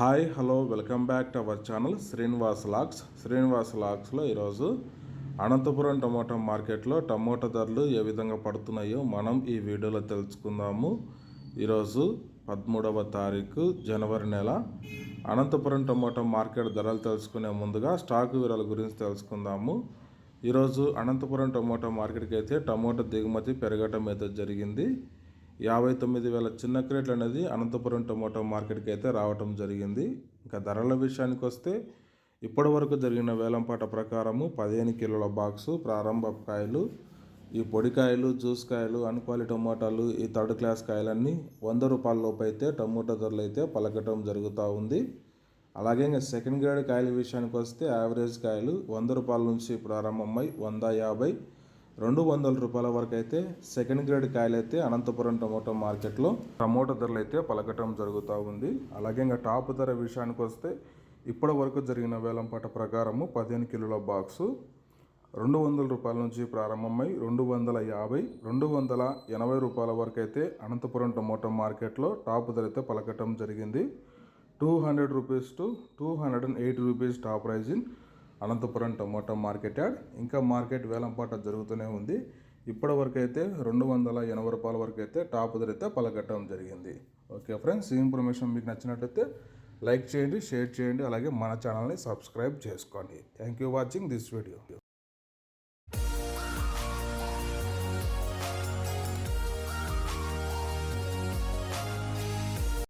Hi hello welcome back to our channel Srinivas lakhs. Srinivas లాక్స్లో ఈరోజు Anantapuram tomato మార్కెట్లో టమోటా ధరలు ఏ విధంగా పడుతున్నాయో మనం ఈ వీడియోలో తెలుసుకుందాము. ఈరోజు పదమూడవ తారీఖు జనవరి నెల. అనంతపురం టమోటా మార్కెట్ ధరలు తెలుసుకునే ముందుగా స్టాక్ వివరాల గురించి తెలుసుకుందాము. ఈరోజు అనంతపురం టమోటా మార్కెట్కి అయితే టమోటా దిగుమతి పెరగటం అయితే జరిగింది. యాభై తొమ్మిది వేల చిన్న క్రేట్లు అనేది అనంతపురం టమోటా మార్కెట్కి అయితే రావటం జరిగింది. ఇంకా ధరల విషయానికి వస్తే ఇప్పటి వరకు జరిగిన వేలంపాట ప్రకారము పదిహేను కిలోల బాక్సు ప్రారంభ కాయలు ఈ పొడికాయలు జ్యూస్ కాయలు అన్క్వాలి టమోటాలు ఈ థర్డ్ క్లాస్ కాయలన్నీ వంద రూపాయల లోపు అయితే టమోటా ధరలు అయితే పలకటం జరుగుతూ ఉంది. అలాగే ఇంకా సెకండ్ గ్రేడ్ కాయల విషయానికి వస్తే యావరేజ్ కాయలు వంద రూపాయల నుంచి ప్రారంభమై వంద యాభై రెండు వందల రూపాయల వరకు అయితే సెకండ్ గ్రేడ్ కాయలు అయితే అనంతపురం టమోటా మార్కెట్లో టమోటా ధరలు అయితే పలకటం జరుగుతూ ఉంది. అలాగే ఇంకా టాప్ ధర విషయానికి వస్తే ఇప్పటి వరకు జరిగిన వేలంపాట ప్రకారము పదిహేను కిలోల బాక్సు రెండు వందల రూపాయల నుంచి ప్రారంభమై రెండు వందల యాభై రెండు వందల ఎనభై రూపాయల వరకు అయితే అనంతపురం టమోటా మార్కెట్లో టాప్ ధర అయితే పలకటం జరిగింది. Two hundred rupees to two hundred and eighty rupees top price in Anantapuram tomato market yard. ఇంకా మార్కెట్ వేలంపాట జరుగుతూనే ఉంది. ఇప్పటి వరకు అయితే రెండు వందల ఎనభై రూపాయల వరకు అయితే టాప్ ధర అయితే పలకట్టడం జరిగింది. ఓకే ఫ్రెండ్స్ ఈ ఇన్ఫర్మేషన్ మీకు నచ్చినట్లయితే లైక్ చేయండి షేర్ చేయండి అలాగే మన ఛానల్ని సబ్స్క్రైబ్ చేసుకోండి. Thank you watching this video.